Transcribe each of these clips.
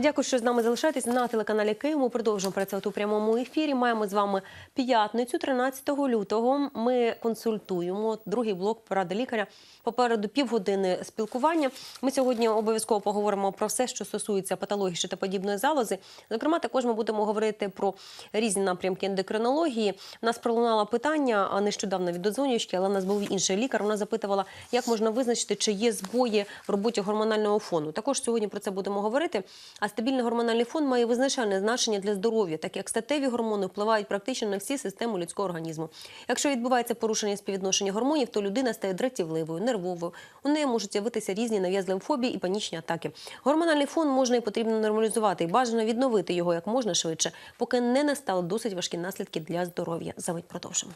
Дякую, що з нами залишаєтесь на телеканалі Київ. Ми продовжуємо працювати у прямому ефірі. Маємо з вами п'ятницю, 13 лютого. Ми консультуємо другий блок поради лікаря. Попереду півгодини спілкування. Ми сьогодні обов'язково поговоримо про все, що стосується патології щитоподібної залози. Зокрема, також ми будемо говорити про різні напрямки ендокринології. У нас пролунало питання нещодавно від додзвонювачки, але у нас був інший лікар. Вона запитувала, як можна визначити, чи є збої в роботі гормонального фону. Також сьогодні про це будемо говорити. А стабільний гормональний фон має визначальне значення для здоров'я, так як статеві гормони впливають практично на всі системи людського організму. Якщо відбувається порушення співвідношення гормонів, то людина стає дратівливою, нервовою. У неї можуть з'явитися різні нав'язливі фобії і панічні атаки. Гормональний фон можна і потрібно нормалізувати, і бажано відновити його як можна швидше, поки не настали досить важкі наслідки для здоров'я. Завить продовжимо.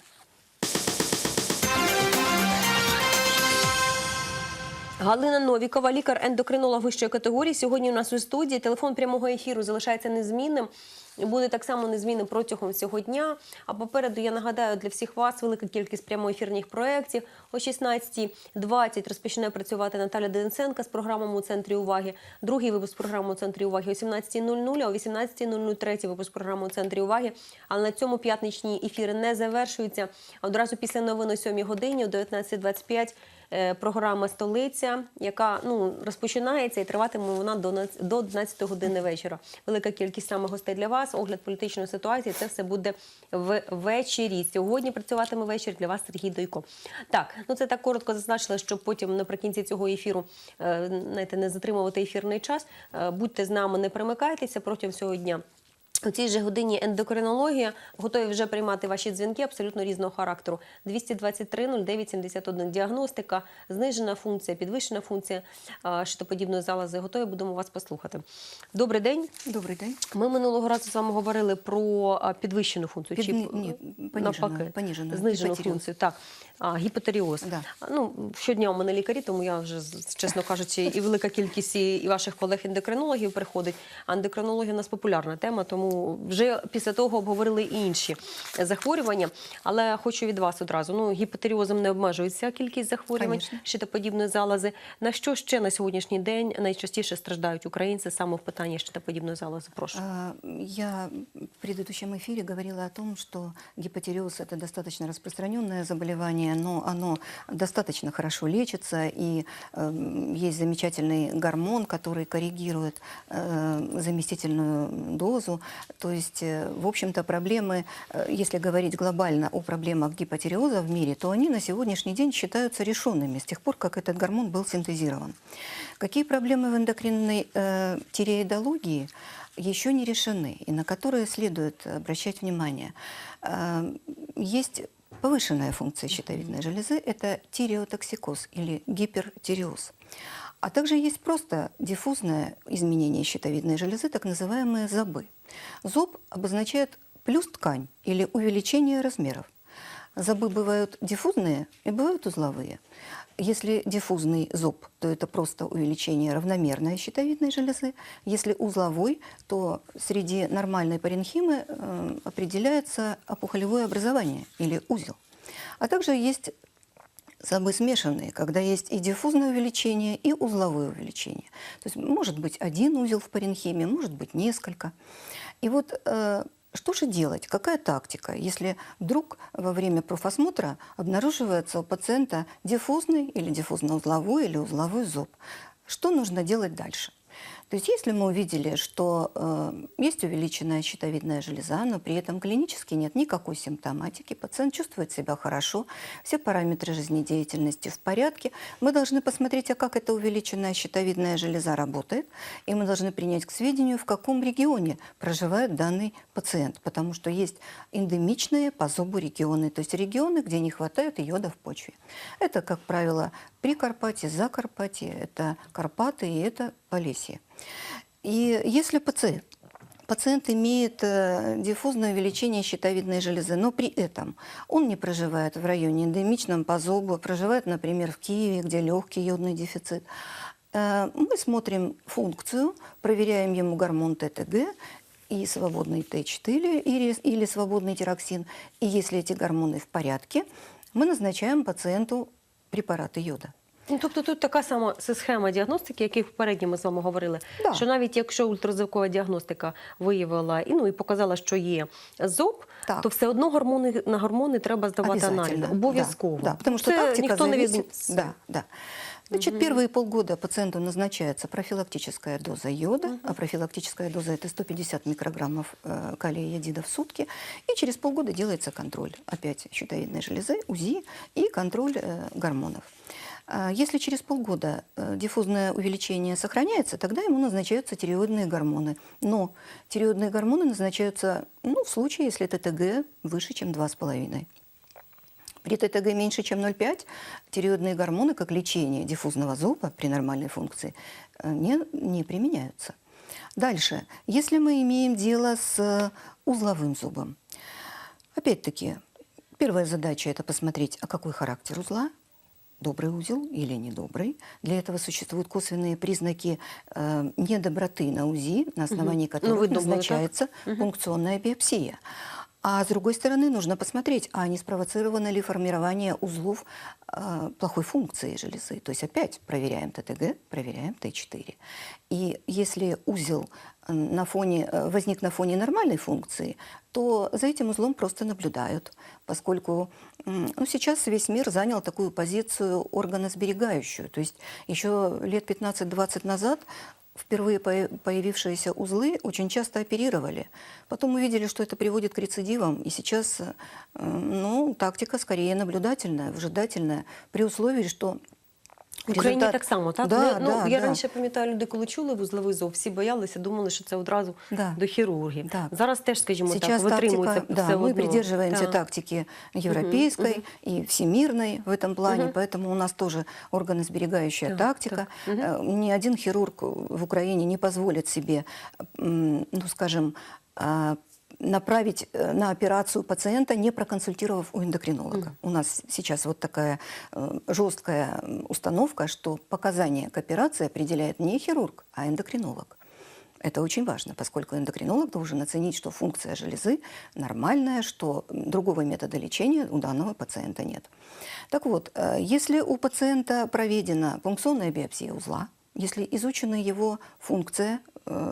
Галина Новікова, лікар-ендокринолог вищої категорії. Сьогодні у нас у студії. Телефон прямого ефіру залишається незмінним. Буде так само незмінним протягом цього дня. А попереду я нагадаю для всіх вас велика кількість прямоефірних проєктів. О 16.20 розпочне працювати Наталя Денисенка з програмами у центрі уваги. Другий випуск програми у центрі уваги о 17.00, а о 18.00 третій випуск програми у центрі уваги. Але на цьому п'ятничні ефіри не завершуються. Одразу після новин о 7 годині, о 19.25 е, програма Столиця, яка ну розпочинається і триватиме вона до нац- до 11 години вечора. Велика кількість саме гостей для вас, огляд політичної ситуації. Це все буде ввечері. Сьогодні працюватиме вечір для вас Сергій Дойко. Так, ну це так коротко зазначила, щоб потім наприкінці цього ефіру е, знаєте, не затримувати ефірний час. Е, Будьте з нами, не примикайтеся протягом всього дня. У цій же годині ендокринологія готові вже приймати ваші дзвінки абсолютно різного характеру. 223 09 71 діагностика, знижена функція, підвищена функція щитоподібної залози. Готові будемо вас послухати. Добрий день. Добрий день. Ми минулого разу з вами говорили про підвищену функцію. Під- чи ні, навпаки, понижену, знижену функцію. Так, а, гіпотеріоз. Да. Ну, щодня у мене лікарі, тому я вже, чесно кажучи, і велика кількість і і ваших колег-ендокринологів приходить. А ендокринологія у нас популярна тема, тому вже після того обговорили і інші захворювання. Але хочу від вас одразу. Ну, гіпотеріозом не обмежується кількість захворювань Конечно. щитоподібної залози. На що ще на сьогоднішній день найчастіше страждають українці саме в питанні щитоподібної залози? Прошу. А, Я в предыдущем эфире говорила о том, что гипотереоз – это достаточно распространенное заболевание, но оно достаточно хорошо лечится, и э, есть замечательный гормон, который коррегирует э, заместительную дозу. То есть, э, в общем-то, проблемы, э, если говорить глобально о проблемах гипотереоза в мире, то они на сегодняшний день считаются решенными с тех пор, как этот гормон был синтезирован. Какие проблемы в эндокринной э, тиреоидологии еще не решены и на которые следует обращать внимание? Э, есть повышенная функция щитовидной железы – это тиреотоксикоз или гипертиреоз. А также есть просто диффузное изменение щитовидной железы, так называемые зобы. Зоб обозначает плюс ткань или увеличение размеров. Зобы бывают диффузные и бывают узловые. Если диффузный зоб, то это просто увеличение равномерной щитовидной железы. Если узловой, то среди нормальной паренхимы э, определяется опухолевое образование или узел. А также есть зобы смешанные, когда есть и диффузное увеличение, и узловое увеличение. То есть может быть один узел в паренхиме, может быть несколько. И вот э, что же делать? Какая тактика, если вдруг во время профосмотра обнаруживается у пациента диффузный или диффузно-узловой или узловой зоб? Что нужно делать дальше? То есть если мы увидели, что э, есть увеличенная щитовидная железа, но при этом клинически нет никакой симптоматики, пациент чувствует себя хорошо, все параметры жизнедеятельности в порядке, мы должны посмотреть, а как эта увеличенная щитовидная железа работает, и мы должны принять к сведению, в каком регионе проживает данный пациент, потому что есть эндемичные по зобу регионы, то есть регионы, где не хватает йода в почве. Это, как правило, Прикарпатье, Закарпатье, это Карпаты и это Полесье. И если пациент, пациент имеет э, диффузное увеличение щитовидной железы, но при этом он не проживает в районе эндемичном по зобу, проживает, например, в Киеве, где легкий йодный дефицит, э, мы смотрим функцию, проверяем ему гормон ТТГ и свободный Т4 или, или свободный тироксин. И если эти гормоны в порядке, мы назначаем пациенту препараты йода. Ну, тобто тут така сама схема діагностики, як і попередньо ми з вами говорили, Да. що навіть якщо ультразвукова діагностика виявила і ну і показала, що є зоб, Так. то все одно гормони на гормони треба здавати аналіз. Обов'язково. Да, да, Тому що Це тактика ніхто не від... Да, да. Значит, первые полгода пациенту назначается профилактическая доза йода, а профилактическая доза это 150 микрограммов э, калия йодида в сутки, и через полгода делается контроль опять щитовидной железы, УЗИ и контроль э, гормонов. А Если через полгода э, диффузное увеличение сохраняется, тогда ему назначаются тиреоидные гормоны. Но тиреоидные гормоны назначаются ну, в случае, если ТТГ выше, чем 2,5. При ТТГ меньше, чем 0,5, тиреоидные гормоны, как лечение диффузного зуба при нормальной функции, э, не, не применяются. Дальше. Если мы имеем дело с э, узловым зубом, опять-таки, первая задача – это посмотреть, а какой характер узла, добрый узел или недобрый. Для этого существуют косвенные признаки э, недоброты на УЗИ, на основании которых видно было так. назначается пункционная биопсия. А с другой стороны, нужно посмотреть, а не спровоцировано ли формирование узлов э, плохой функции железы. То есть опять проверяем ТТГ, проверяем Т4. И если узел э, на фоне, э, возник на фоне нормальной функции, то за этим узлом просто наблюдают, поскольку ну, сейчас весь мир занял такую позицию органосберегающую. То есть еще лет 15-20 назад впервые появившиеся узлы очень часто оперировали. Потом увидели, что это приводит к рецидивам, и сейчас э, ну, тактика скорее наблюдательная, выжидательная, при условии, что В Україні результат- так само, так? Да, Не- ну, да, я да. раніше пам'ятаю, люди, коли чули вузловий зов, всі боялися, думали, що це одразу Да. до хірургів. Так. Зараз теж, скажімо Сейчас так, витримується тактика, все да, мы одно. придерживаемся Так. тактики европейской и всемирной в этом плане, Мгм. поэтому у нас тоже органосберегающая Так, тактика. так. Мгм. Э, Ни один хирург в Украине не позволит себе, м, ну, скажем, а, направить э, на операцию пациента, не проконсультировав у эндокринолога. У нас сейчас вот такая э, жесткая установка, что показания к операции определяет не хирург, а эндокринолог. Это очень важно, поскольку эндокринолог должен оценить, что функция железы нормальная, что другого метода лечения у данного пациента нет. Так вот, э, если у пациента проведена пункционная биопсия узла, если изучена его функция,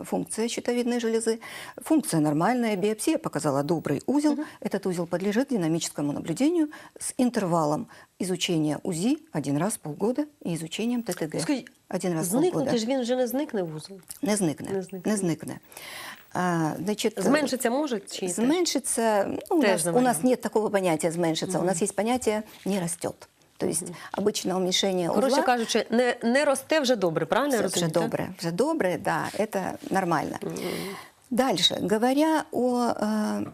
функция щитовидной железы, функция нормальная, биопсия показала добрый узел, этот узел подлежит динамическому наблюдению с интервалом изучения УЗИ один раз в полгода и изучением ТТГ Скажіть, один раз в полгода. Зникнути ж він вже не зникне вузол. Не зникне. Не Не зникне. зникне. А, значит, Зменшиться може чи ні? Зменшится, ну, у, Теж нас, за у нас варіант. нет такого понятия зменшится, у нас есть понятие не растет. То есть обычно уменьшение узла... Коротше кажучи, не, не росте вже добре, правильно я Це розумію? вже так? добре, вже добре, да, это нормально. Дальше, говоря о э,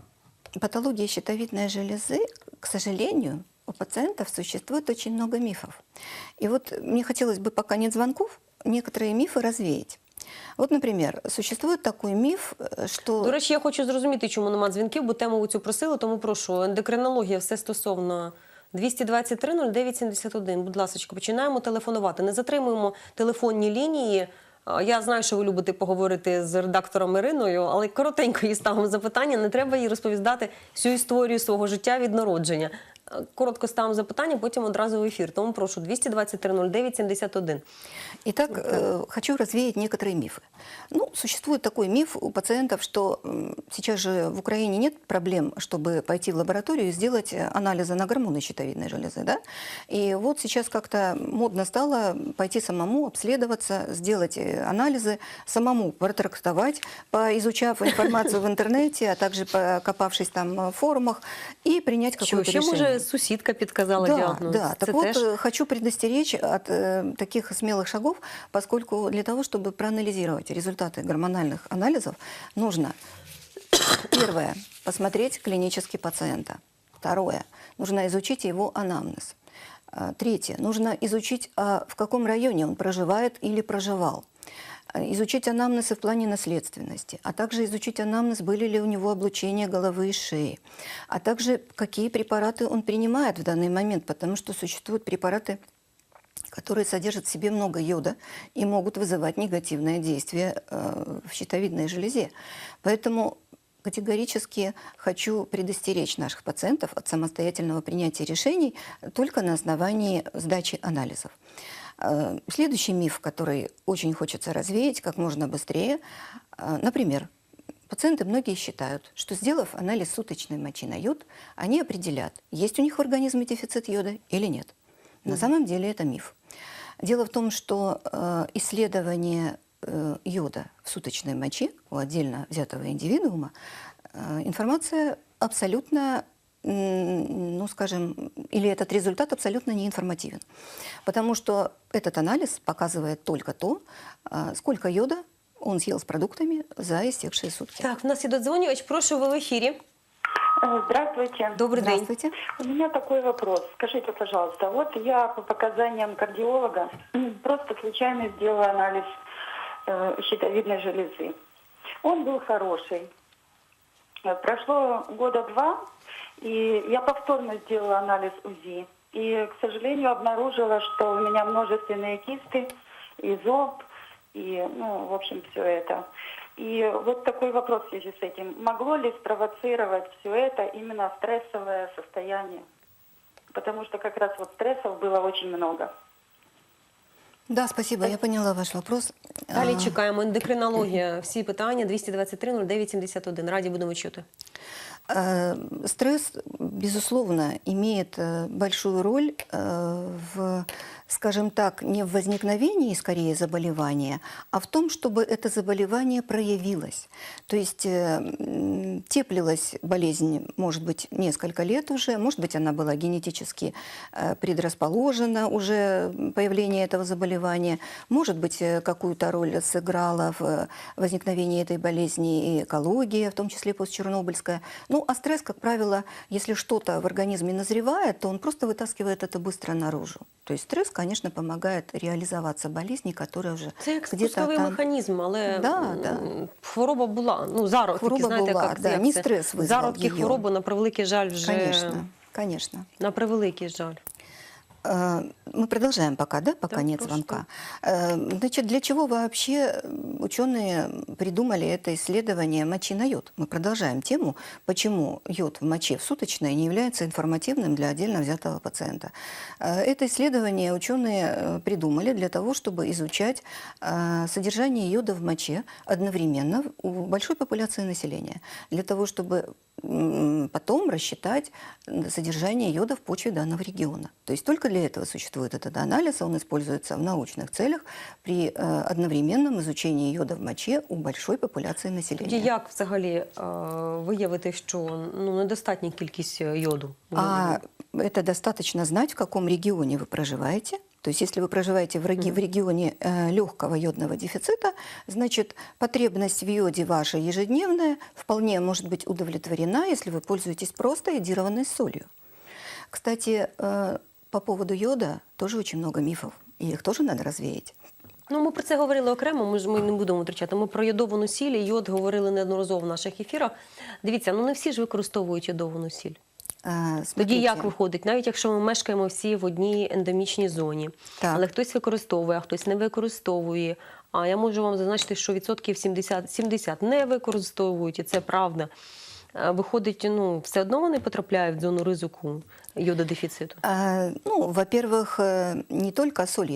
патологии щитовидной железы, к сожалению, у пациентов существует очень много мифов. И вот мне хотелось бы, пока нет звонков, некоторые мифы развеять. Вот, например, существует такой миф, э, что... До речі, я хочу зрозуміти, чому нема дзвінків, бо тему цю просили, тому прошу. Ендокринологія, все стосовно 223 09 71. Будь ласка, починаємо телефонувати. Не затримуємо телефонні лінії. Я знаю, що ви любите поговорити з редактором Іриною, але коротенько їй ставимо запитання. Не треба їй розповідати всю історію свого життя від народження. Коротко ставимо запитання, потім одразу в ефір. Тому прошу 223 09 71. Итак, э, хочу развеять некоторые мифы. Ну, существует такой миф у пациентов, что сейчас же в Украине нет проблем, чтобы пойти в лабораторию и сделать анализы на гормоны щитовидной железы, да? И вот сейчас как-то модно стало пойти самому обследоваться, сделать анализы, самому протрактовать, поизучав информацию в интернете, а также покопавшись там в форумах и принять какое-то решение. може сусідка підказала Да, діагноз? да. Це Так вот, теж э, хочу предостеречь от э, таких смелых шагов, поскольку для того, чтобы проанализировать результаты гормональных анализов, нужно, первое, посмотреть клинически пациента. Второе, нужно изучить его анамнез. А, Третье, нужно изучить, а, в каком районе он проживает или проживал. А, Изучить анамнез и в плане наследственности, а также изучить анамнез, были ли у него облучения головы и шеи, а также какие препараты он принимает в данный момент, потому что существуют препараты, которые содержат в себе много йода и могут вызывать негативное действие э, в щитовидной железе. Поэтому категорически хочу предостеречь наших пациентов от самостоятельного принятия решений только на основании сдачи анализов. Э, Следующий миф, который очень хочется развеять как можно быстрее. Э, Например, пациенты многие считают, что сделав анализ суточной мочи на йод, они определят, есть у них в организме дефицит йода или нет. На самом деле это миф. Дело в том, что э, исследование йода в суточной моче у отдельно взятого индивидуума э, информация абсолютно, м, ну скажем, или этот результат абсолютно неинформативен. Потому что этот анализ показывает только то, э, сколько йода он съел с продуктами за истекшие сутки. Так, в нас є додзвонювач. Прошу, ви в ефірі. Э, Здравствуйте. Добрий день. Здравствуйте. У меня такой вопрос. Скажите, пожалуйста, вот я по показаниям кардиолога просто случайно сделала анализ э, щитовидной железы. Он был хороший. Э, Прошло года два, и я повторно сделала анализ УЗИ. И, к сожалению, обнаружила, что у меня множественные кисты, и зоб, и, ну, в общем, все это. И вот такой вопрос в связи с этим. Могло ли спровоцировать все это именно стрессовое состояние? Потому что как раз вот стрессов было очень много. Да, спасибо, я поняла ваш вопрос. Далі А, чекаємо. Ендокринологія. Всі питання 223 09 71. Раді будемо чути. Э, Стресс, безусловно, имеет э, большую роль э, в, скажем так, не в возникновении скорее заболевания, а в том, чтобы это заболевание проявилось. То есть теплилась болезнь, может быть, несколько лет уже, может быть, она была генетически предрасположена уже появление этого заболевания, может быть, какую-то роль сыграла в возникновении этой болезни и экология, в том числе постчернобыльская. Ну, а стресс, как правило, если что-то в организме назревает, то он просто вытаскивает это быстро наружу. То есть стресс, конечно, помогает реализоваться болезни, которая уже Це як где-то спусковий там... механізм, але Да, м, да. хвороба була. Ну, зародки, Хвороба знаєте, була, як, да, як не це? стрес визвав Зародки її. хвороби, на превеликий жаль, вже Конечно, конечно. на превеликий жаль. Э, Мы продолжаем пока, да, пока Да, нет прошу. звонка. Э, Значит, для чего вообще ученые придумали это исследование мочи на йод? Мы продолжаем тему, почему йод в моче в суточной не является информативным для отдельно взятого пациента. Э, Это исследование ученые э, придумали для того, чтобы изучать содержание йода в моче одновременно у большой популяции населения, для того, чтобы потом рассчитать содержание йода в почве данного региона. То есть только для этого существует этот анализ, он используется в научных целях при э, одновременном изучении йода в моче у большой популяции Тоді населения. як взагалі е, виявити, що ну, недостатня кількість е, йоду? А это достаточно знать, в каком регионе вы проживаете. То есть если вы проживаете в, реги- в регионе э, легкого йодного дефицита, значит потребность в йоде ваша ежедневная вполне может быть удовлетворена, если вы пользуетесь просто йодированной солью. Кстати, э, по поводу йода тоже очень много мифов, и их тоже надо развеять. Ну, ми про це говорили окремо, ми ж ми не будемо втрачати. Ми про йодовану сіль і йод говорили неодноразово в наших ефірах. Дивіться, ну не всі ж використовують йодовану сіль. Э, Тоді як виходить, навіть якщо ми мешкаємо всі в одній ендемічній зоні, Так. але хтось використовує, а хтось не використовує. А я можу вам зазначити, що відсотків 70, 70 не використовують, і це правда. Виходить, ну все одно вони потрапляють в зону ризику йододефіциту. А, ну, во-первых, не только соль.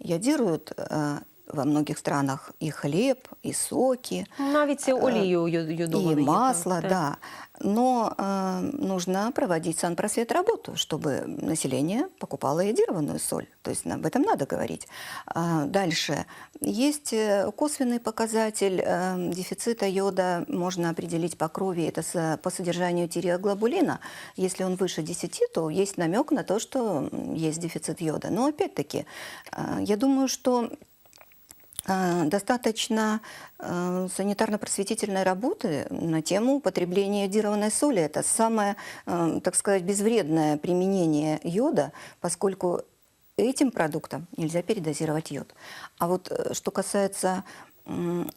Йодируют э, во многих странах и хлеб, и соки, Навіть це олію йод- йодовану и є, масло, так. да. Но э, нужно проводить санпросвет работу, чтобы население покупало йодированную соль. То есть об этом надо говорить. А, дальше. Есть э, косвенный показатель э, дефицита йода, можно определить по крови, это со- по содержанию тиреоглобулина. Если он выше 10, то есть намек на то, что м, есть дефицит йода. Но опять-таки, э, я думаю, что э, достаточно э, санитарно-просветительной работы на тему употребления йодированной соли. Это самое, э, так сказать, безвредное применение йода, поскольку этим продуктом нельзя передозировать йод. А вот э, что касается м,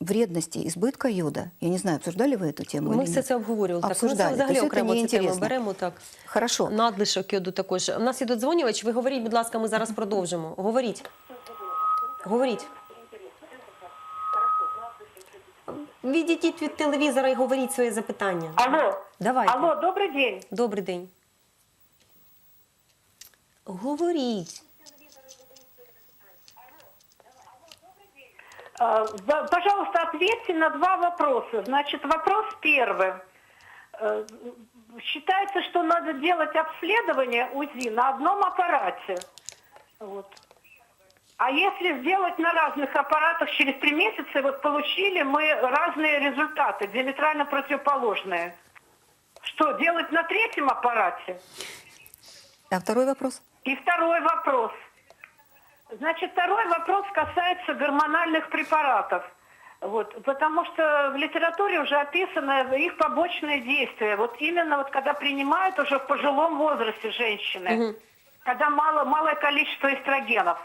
вредности избытка йода, я не знаю, обсуждали вы эту тему Ми или все нет? це обговорювали. Так, ну, це Обсуждали. взагалі То есть это окремо цю тему неинтересно. беремо. Так. Хорошо. Надлишок йоду також. У нас є додзвонювач. Ви говоріть, будь ласка, ми зараз продовжимо. Говоріть. Говоріть. Відійдіть від телевізора і говоріть своє запитання. Алло, Давайте. алло, добрый день. Добрий день. Говоріть. Пожалуйста, ответьте на два вопроса. Значит, вопрос первый. Считается, что надо делать обследование УЗИ на одном аппарате. Вот. А если сделать на разных аппаратах через три месяца, вот получили мы разные результаты, диаметрально противоположные. Что, делать на третьем аппарате? А второй вопрос? И второй вопрос. Значит, второй вопрос касается гормональных препаратов. Вот, потому что в литературе уже описано их побочные действия. Вот именно вот когда принимают уже в пожилом возрасте женщины, когда мало, малое количество эстрогенов.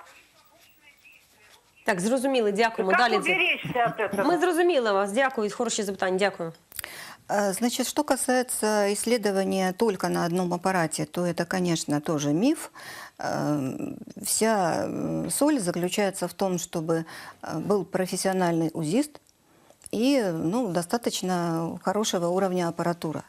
Так, зрозуміли, дякуємо. как Далі. уберечься от этого? Ми зрозуміли вас. Дякую. Хороші запитання. Дякую. А, Значит, что касается исследования только на одном аппарате, то это, конечно, тоже миф. Эм, Вся м, соль заключается в том, чтобы э, был профессиональный УЗИст и ну, достаточно хорошего уровня аппаратура.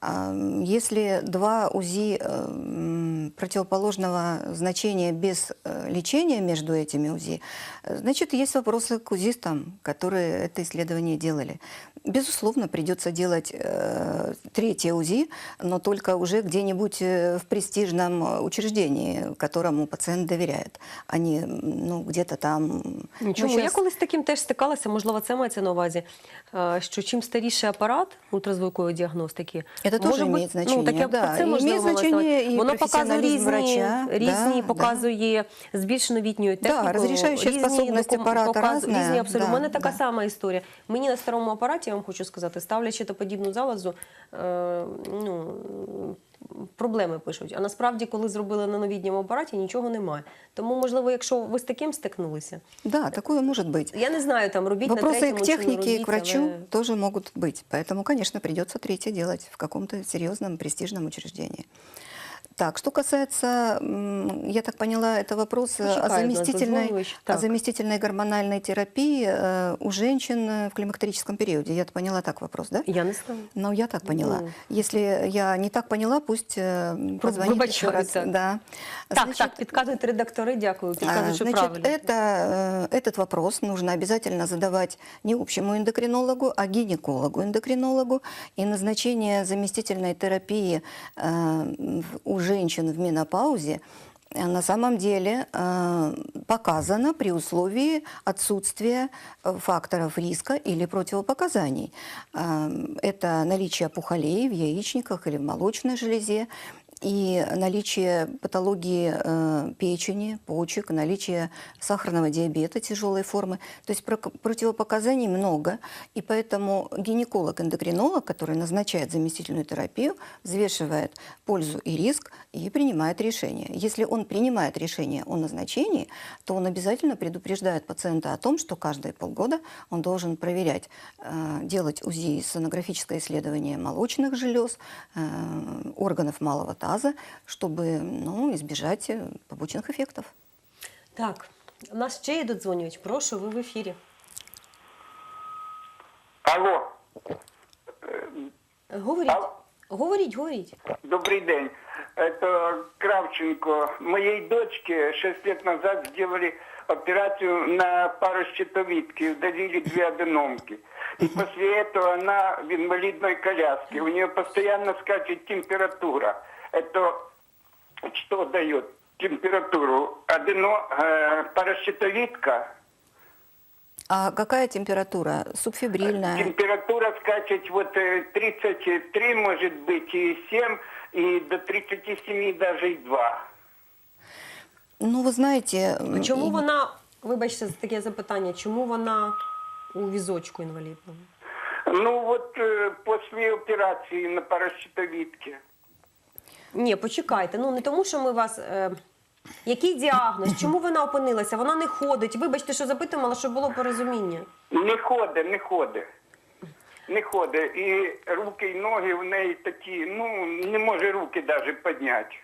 А, м, Если два УЗИ э, м, противоположного значения без э, лечения между этими УЗИ, э, значит, есть вопросы к УЗИстам, которые это исследование делали. Безусловно, придется делать э, третье УЗИ, но только уже где-нибудь э, в престижном э, учреждении, которому пациент доверяет, а не м, ну, где-то там. ну, Чому? Я щас- колись з таким теж стикалася, можливо, це мається на увазі, е, що чим старіший апарат ультразвукової діагностики, Это тоже Може имеет ну, значение. Ну, таке, да. це можна Имеет значение і Воно показує різні, врача. різні да, показує да. більш новітньою технікою. Да, розрішаюча способність апарата разна. Різні, абсолютно. Да, У мене така да. сама історія. Мені на старому апараті, я вам хочу сказати, ставлячи та подібну залозу. е, ну, проблеми пишуть. А насправді, коли зробили на новітньому апараті, нічого немає. Тому, можливо, якщо ви з таким стикнулися, Да, такое может быть. я не знаю, там робіть на Вопросы третьому к чи не технике и робіть, к врачу але- тоже могут быть. Поэтому, конечно, придется третье делать в каком-то серьезном престижном учреждении. Так, что касается, я так поняла, это вопрос э, о заместительной, о заместительной гормональной терапии э, у женщин э, в климактерическом периоде. Я так поняла так вопрос, да? Я не знаю. Ну, я так поняла. Ну. Если я не так поняла, пусть позвонит выбачаю, еще раз. так. Да. Так, Значит, так, підказують редактори, дякую. А, що Значит, правильно. это, этот вопрос нужно обязательно задавать не общему эндокринологу, а гинекологу-эндокринологу. И назначение заместительной терапии э, в- у женщин в менопаузе э, на самом деле э, показано при условии отсутствия э, факторов риска или противопоказаний. Это наличие опухолей в яичниках или в молочной железе, и наличие патологии э, печени, почек, наличие сахарного диабета тяжелой формы. То есть противопоказаний много, и поэтому гинеколог-эндокринолог, который назначает заместительную терапию, взвешивает пользу и риск и принимает решение. Если он принимает решение о назначении, то он обязательно предупреждает пациента о том, что каждые полгода он должен проверять, э, делать УЗИ, сонографическое исследование молочных желез, э, органов малого таза, чтобы ну, избежать э, побочных эффектов. Так, у нас ще є додзвонювач. Прошу, ви в ефірі. Алло, Говоріть. Алло. Говоріть, говоріть. добрый день. Это Кравченко. Моей дочке 6 лет назад сделали операцию на парощитовидке, удалили две аденомки. И после этого она в инвалидной коляске. У нее постоянно скачет температура. Это что дает температуру? Адено, э, паращитовидка, А какая температура? Субфибрильная? Температура скачет вот э, 33 может быть и 7, и до 37 даже и 2. Ну, вы знаете... м, Чому и- вона, вибачте за таке запитання, чому вона у візочку інвалідному? Ну вот э, после операции на паращитовидке. Ні, почекайте. Ну не тому, що ми вас. Е... Який діагноз? Чому вона опинилася? Вона не ходить. Вибачте, що запитувала, але щоб було порозуміння. Не ходить, не ходить. Не ходить. І руки, і ноги в неї такі, ну, не може руки даже підняти.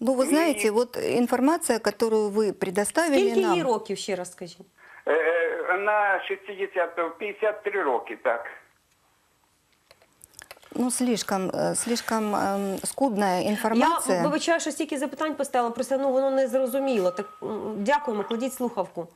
Ну, вы знаете, И- вот информация, которую вы предоставили Скільки нам... їй років, ще раз скажіть? Е, вона 60-го, 53 роки, так. Ну, слишком, э, слишком эм, скудная информация. Я вибачаю, що стільки запитань поставила, просто ну воно не зрозуміло. Так м, дякуємо, кладіть слухавку.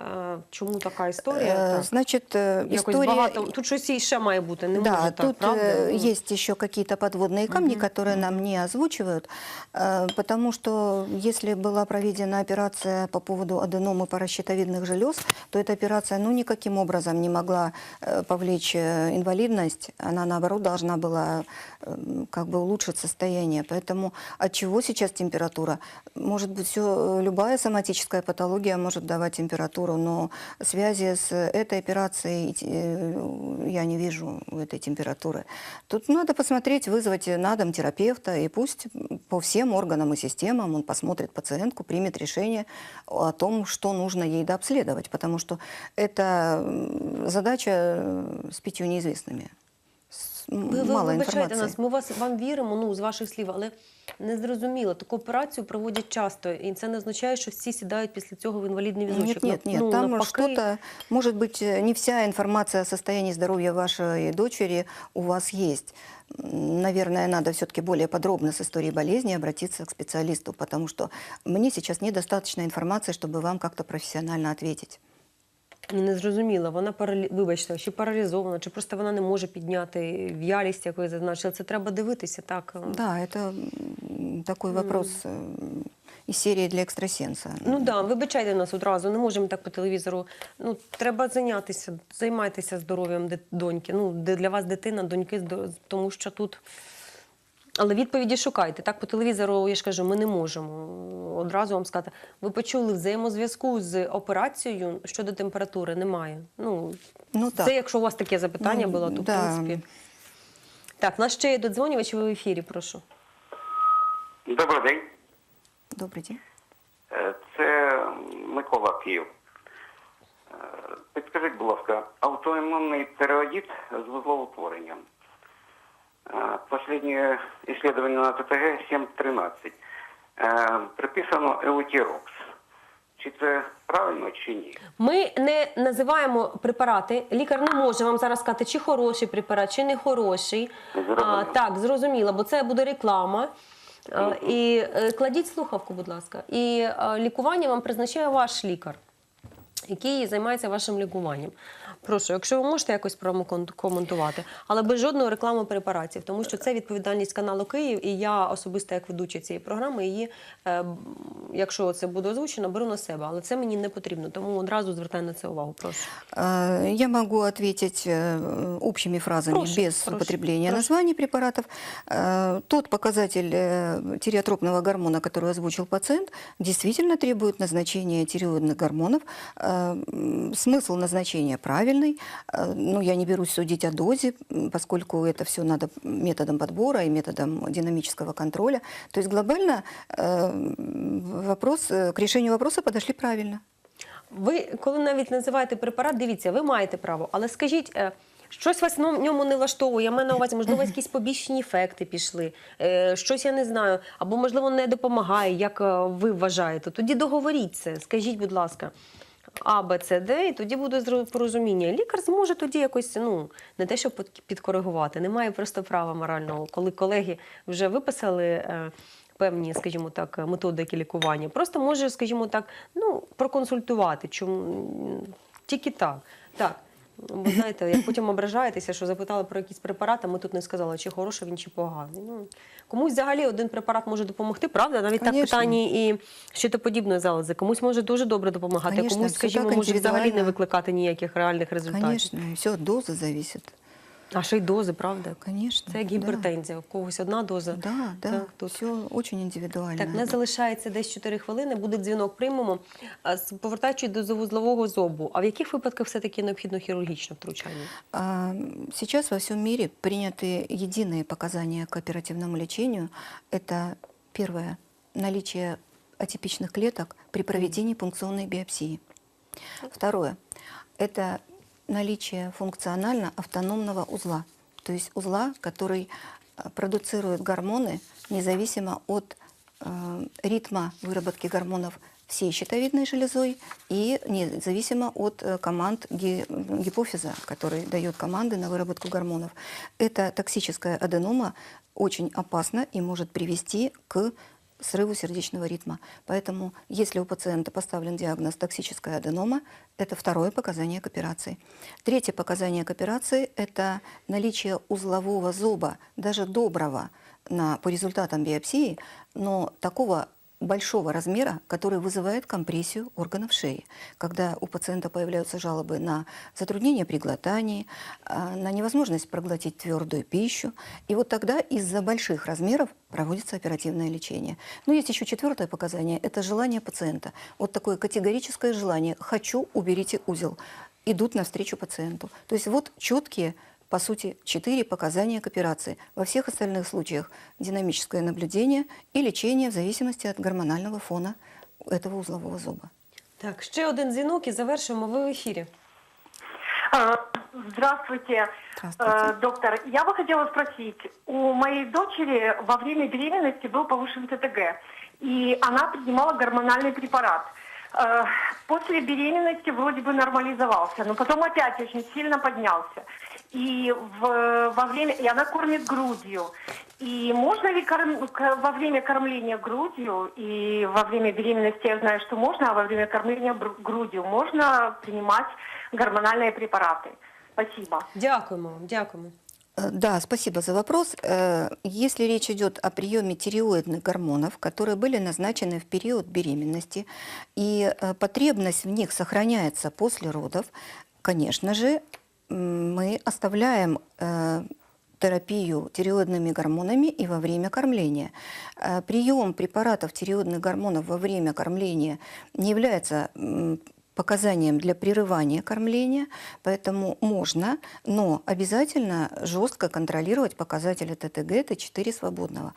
Е, Чому така історія? Э, Так. Значит, э, Якось история... багато. Тут щось іще має бути. Не да, може так, тут правда? э, Ну. есть еще какие-то подводные камни, которые нам не озвучивают, э, потому что если была проведена операция по поводу аденомы паращитовидных желез, то эта операция ну, никаким образом не могла э, повлечь э, инвалидность, она наоборот должна была э, как бы улучшить состояние. Поэтому от чего сейчас температура? Может быть, все, любая соматическая патология может давать температуру, но связи с этой операцией э, я не вижу этой температуры. Тут надо посмотреть, вызвать на дом терапевта, и пусть по всем органам и системам он посмотрит пациентку, примет решение о том, что нужно ей дообследовать, потому что это задача э, с пятью неизвестными. С- м, Ви, ви Мало вибачайте информации. нас, ми вас вам віримо, ну з ваших слів, але не зрозуміло. Таку операцію проводять часто, і це не означає, що всі сідають після цього в інвалідний візочок. Нет, нет, нет. Ну, Там навпаки, что-то, может быть, э, не вся информация о состоянии здоровья вашей дочери у вас есть. М, Наверное, надо все-таки более подробно с историей болезни обратиться к специалисту, потому что мне сейчас недостаточно информации, чтобы вам как-то профессионально ответить. не зрозуміла. Вона паралі... вибачте, чи паралізована, чи просто вона не може підняти в'ялість, як ви зазначили. Це треба дивитися, так. Да, это м, такой вопрос э, из серии для экстрасенса. Ну да, вибачайте нас одразу, не можемо так по телевізору. Ну, треба зайнятися, займайтеся здоров'ям дит- доньки. Ну, де для вас дитина, доньки, здо- тому що тут. Але відповіді шукайте. Так по телевізору, я ж кажу, ми не можемо одразу вам сказати. Ви почули взаємозв'язку з операцією щодо температури? Немає. Ну, Ну, це якщо у вас таке запитання Ну, було, то в принципі. Так, у нас ще є додзвонювач, ви в ефірі, прошу. Добрий день. Добрый день. Е, Це Микола Київ. Е, Підскажіть, будь ласка, аутоімунний тиреоїд з вузлоутворенням. Е, Последнє исследование на ТТГ 7.13. Е, Приписано еутірокс. Чи це правильно, чи ні? Ми не називаємо препарати. Лікар не може вам зараз сказати, чи хороший препарат, чи не хороший. Зрозуміло. так, зрозуміло, бо це буде реклама. А, і е, кладіть слухавку, будь ласка. І е, лікування вам призначає ваш лікар, який займається вашим лікуванням. Прошу, якщо ви можете якось прокоментувати, але без жодної реклами препаратів, тому що це відповідальність каналу Київ, і я особисто як ведуча цієї програми її, е, б- якщо це буде озвучено, беру на себе. Але це мені не потрібно, тому одразу звертаю на це увагу. Прошу. А, Я могу ответить э, общими фразами, Прошу, без прошу, употребления прошу. названий препаратов. А, Тот показатель э, тиреотропного гормона, который озвучил пациент, действительно требует назначения тиреоидных гормонов. А, м, Смысл назначения правильный. А, Ну, я не берусь судить о дозе, м, поскольку это все надо методом подбора и методом динамического контроля. То есть глобально э, вопрос, э, к решению вопроса подошли правильно. Ви коли навіть називаєте препарат, дивіться, ви маєте право, але скажіть. е, Щось вас в ньому не влаштовує. Я маю на увазі, можливо, якісь побічні ефекти пішли, е, щось я не знаю, або можливо не допомагає, як е, ви вважаєте. Тоді договоріть це. Скажіть, будь ласка, А, Б, С, Д, і тоді буде порозуміння. Лікар зможе тоді якось ну не те, під- підкоригувати. Немає просто права морального, коли колеги вже виписали. е, Певні, скажімо так, методики лікування. Просто може, скажімо так, ну проконсультувати. Чому тільки так. Так. Бо знаєте, як потім ображаєтеся, що запитали про якісь препарати, ми тут не сказали, чи хороший він, чи поганий. Ну, комусь взагалі один препарат може допомогти, правда? Навіть так Конечно. питанні і щитоподібної залози. Комусь може дуже добре допомагати, Конечно, комусь, скажімо, може взагалі не викликати ніяких реальних результатів. Звісно, все доза зависит. А ще й дози, правда? Конечно. Це як да. гіпертензія. У когось одна доза. Да, да, Так, тут. все очень индивидуально. Так, не залишається десь 4 хвилини, буде дзвінок, приймемо. А, з- Повертаючись до вузлового зобу, а в яких випадках все-таки необхідно хірургічне втручання? А, Сейчас во всем мире приняты единые показания к оперативному лечению. Это первое наличие атипичных клеток при проведении пункционной биопсии. Второе это наличие функционально автономного узла, то есть узла, который а, продуцирует гормоны независимо от э, ритма выработки гормонов всей щитовидной железой и независимо от э, команд ги- гипофиза, который дает команды на выработку гормонов. Эта токсическая аденома очень опасна и может привести к срыву сердечного ритма. Поэтому, если у пациента поставлен диагноз токсическая аденома, это второе показание к операции. Третье показание к операции – это наличие узлового зоба, даже доброго, на, по результатам биопсии, но такого большого размера, который вызывает компрессию органов шеи. Когда у пациента появляются жалобы на затруднение при глотании, а, на невозможность проглотить твердую пищу. И вот тогда из-за больших размеров проводится оперативное лечение. Но есть еще четвертое показание – это желание пациента. Вот такое категорическое желание «хочу, уберите узел». Идут навстречу пациенту. То есть вот четкие по сути, четыре показания к операции. Во всех остальных случаях динамическое наблюдение и лечение в зависимости от гормонального фона этого узлового зуба. Так, ще один дзвінок і завершуємо. Ви в ефірі. А, Здравствуйте, Здравствуйте. Э, доктор. Я бы хотела спросить, у моей дочери во время беременности был повышен ТТГ, и она принимала гормональный препарат. Э, После беременности вроде бы нормализовался, но потом опять очень сильно поднялся. И в- во время и она кормит грудью. И можно ли корм- во время кормления грудью и во время беременности я знаю, что можно, а во время кормления грудью можно принимать гормональные препараты? Спасибо. Дякуємо вам, дякуємо. Э, Да, спасибо за вопрос. Э, Если речь идет о приеме тиреоидных гормонов, которые были назначены в период беременности, и э, потребность в них сохраняется после родов, конечно же, мы оставляем э, терапию тиреоидными гормонами и во время кормления. Э, Прием препаратов тиреоидных гормонов во время кормления не является м, показанием для прерывания кормления, поэтому можно, но обязательно жестко контролировать показатели ТТГ, Т4 свободного.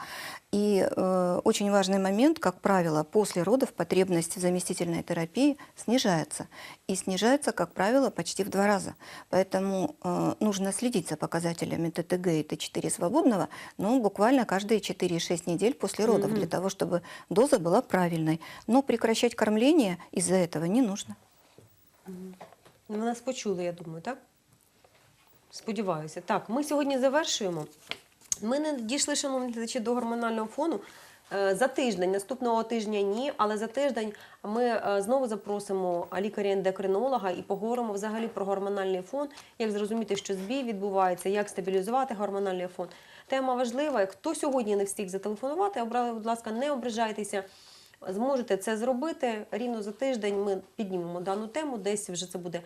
И э, очень важный момент, как правило, после родов потребность в заместительной терапии снижается. И снижается, как правило, почти в два раза. Поэтому э, нужно следить за показателями ТТГ и Т4 свободного, ну, буквально каждые 4-6 недель после родов, для того, чтобы доза была правильной. Но прекращать кормление из-за этого не нужно. Ви нас почули, я думаю, так? Сподіваюся. Так, ми сьогодні завершуємо. Ми не дійшли, шановні глядачі, до гормонального фону. Е, За тиждень, наступного тижня ні, але за тиждень ми е, знову запросимо лікаря-ендокринолога і поговоримо взагалі про гормональний фон, як зрозуміти, що збій відбувається, як стабілізувати гормональний фон. Тема важлива. Хто сьогодні не встиг зателефонувати, обра- будь ласка, не ображайтеся. Зможете це зробити рівно за тиждень. Ми піднімемо дану тему. Десь вже це буде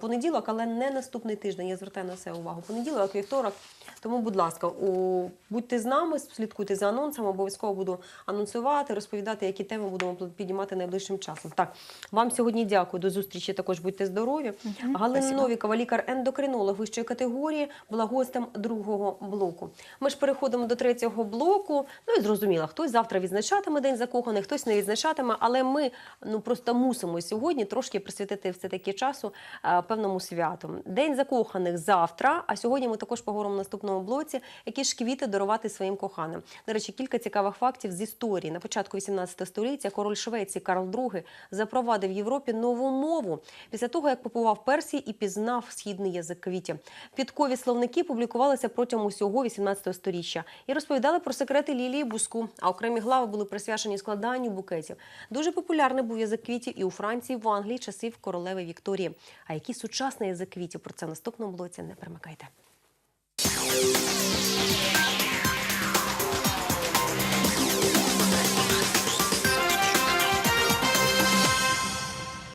понеділок, але не наступний тиждень. Я звертаю на це увагу. Понеділок, вівторок. Тому, будь ласка, у, будьте з нами, слідкуйте за анонсами. Обов'язково буду анонсувати, розповідати, які теми будемо піднімати найближчим часом. Так, вам сьогодні дякую. До зустрічі. Також будьте здорові. Галина спасибо. Новікова, лікар-ендокринолог вищої категорії, була гостем другого блоку. Ми ж переходимо до третього блоку. Ну і зрозуміло, хтось завтра відзначатиме день закоханих, хтось не відзначатиме, але ми ну просто мусимо сьогодні трошки присвятити все таки часу е, певному святу. День закоханих завтра. А сьогодні ми також поговоримо в наступному блоці, які ж квіти дарувати своїм коханим. До речі, кілька цікавих фактів з історії. На початку 18 століття король Швеції Карл II запровадив в Європі нову мову після того, як побував Персії і пізнав східний язик квітів. Підкові словники публікувалися протягом усього 18 століття і розповідали про секрети лілії буску. А окремі глави були присвячені складанню формуванню букетів. Дуже популярний був язик квітів і у Франції, і в Англії часів королеви Вікторії. А який сучасний язик квітів про це в наступному блоці не перемикайте.